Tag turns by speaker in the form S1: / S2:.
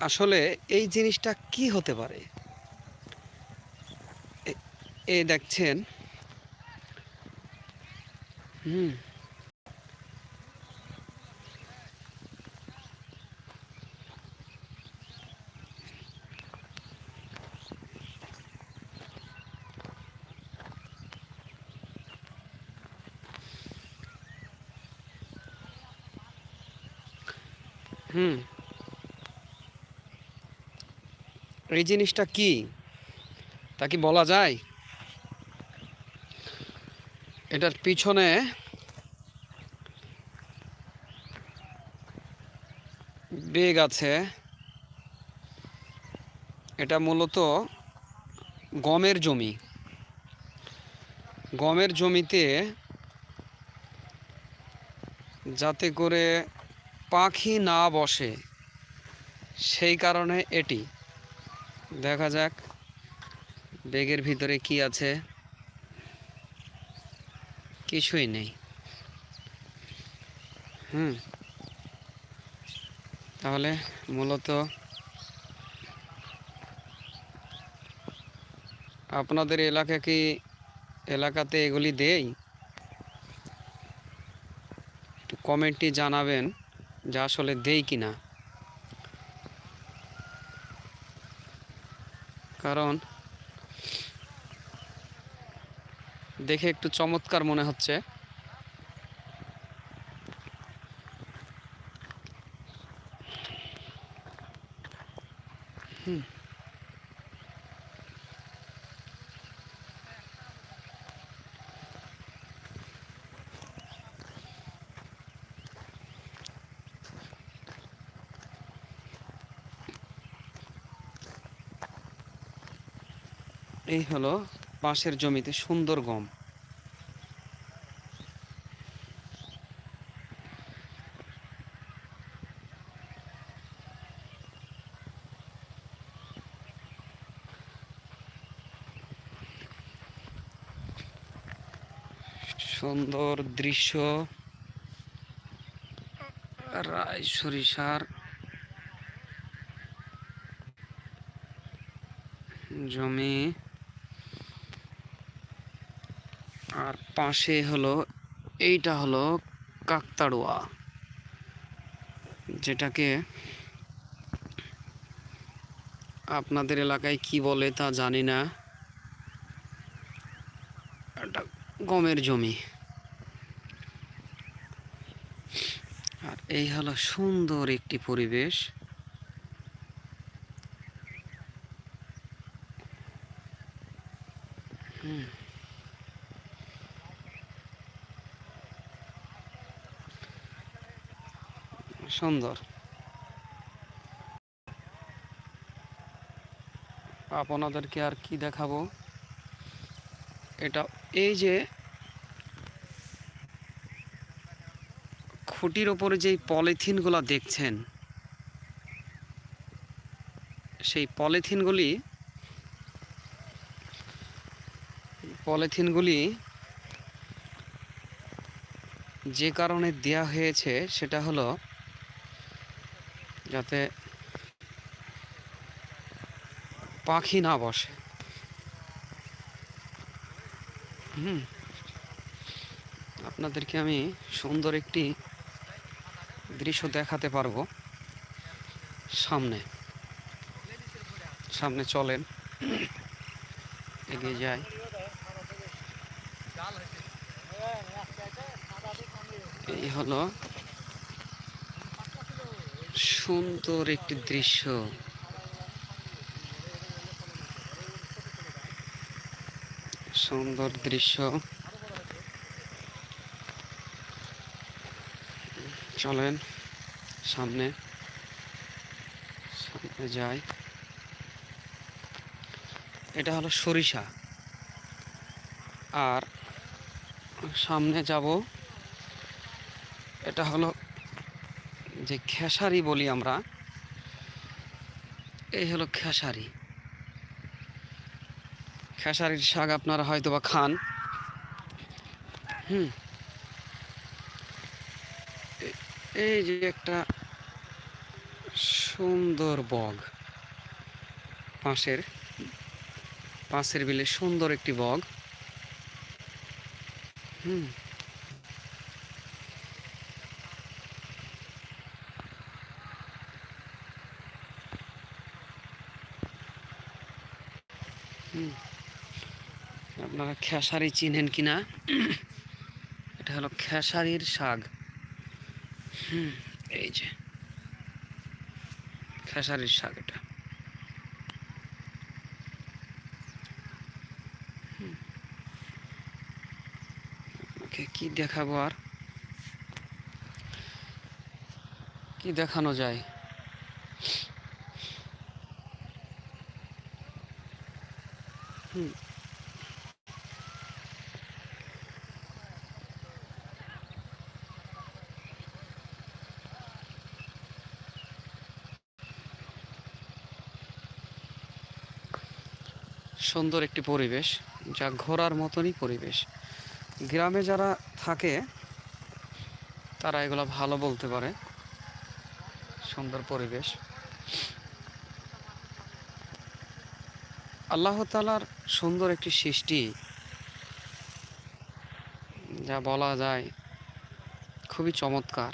S1: আসলে এই জিনিসটা কি হতে পারে? এ- দেখছেন। হুম। হুম। এই জিনিসটা কি? তা কি বলা যায়? এটার পিছনে বেগ আছে। এটা মূলত গমের জমি। গমের জমিতে যাতে করে পাখি না বসে, সেই কারণে এটি। দেখা যাক বেগের ভিতরে কি আছে। কিছুই নেই। হুম। তাহলে মূলত আপনাদের এলাকা কি এলাকাতে এগুলি দেই? একটু কমেন্টটি জানাবেন যা আসলে দেই কি না কারণ দেখে একটু চমৎকার মনে হচ্ছে হুম। এই হলো পাশের জমিতে সুন্দর গম। সুন্দর দৃশ্য। রায় সরিষার। জমি আর পাশে হলো, এইটা হলো কাকতাড়ুয়া, যেটাকে আপনাদের এলাকায় কি বলে তা জানি না। এটা গমের জমি। আর এই হলো সুন্দর একটি পরিবেশ। সুন্দর। আপনাদেরকে আর কি দেখাবো? এটা এই যে খুঁটির ওপরে যেই পলিথিনগুলো দেখছেন, সেই পলিথিনগুলি পলিথিনগুলি যে কারণে দেয়া হয়েছে সেটা হলো যাতে পাখি না বসে। হুম। আপনাদেরকে আমি সুন্দর একটি দৃশ্য দেখাতে পারব। সামনে। সামনে চলেন। এগিয়ে যাই। এই হলো সুন্দর একটি দৃশ্য। সুন্দর দৃশ্য। চলেন সামনে। সামনে যাই। এটা হলো সরিষা। আর সামনে যাব। এটা হলো যে খেসারি বলি আমরা, এই হলো খেসারি। খেসারির শাক আপনারা হয়তো বা খান। হুম। এই যে একটা সুন্দর বগ, পাশের পাশের বিলে সুন্দর একটি বগ। হুম। আপনারা খেসারি চিনেন কিনা এটা হলো খেসারির শাক। হুম, এই যে। খেসারির শাক এটা। আপনাকে কি দেখাবো আর? কি দেখানো যায়? হুম সুন্দর একটি পরিবেশ, যা ঘোরার মতনই পরিবেশ। গ্রামে যারা থাকে, তারা এগুলো ভালো বলতে পারে। সুন্দর পরিবেশ। আল্লাহ তালার সুন্দর একটি সৃষ্টি যা বলা যায় খুবই চমৎকার।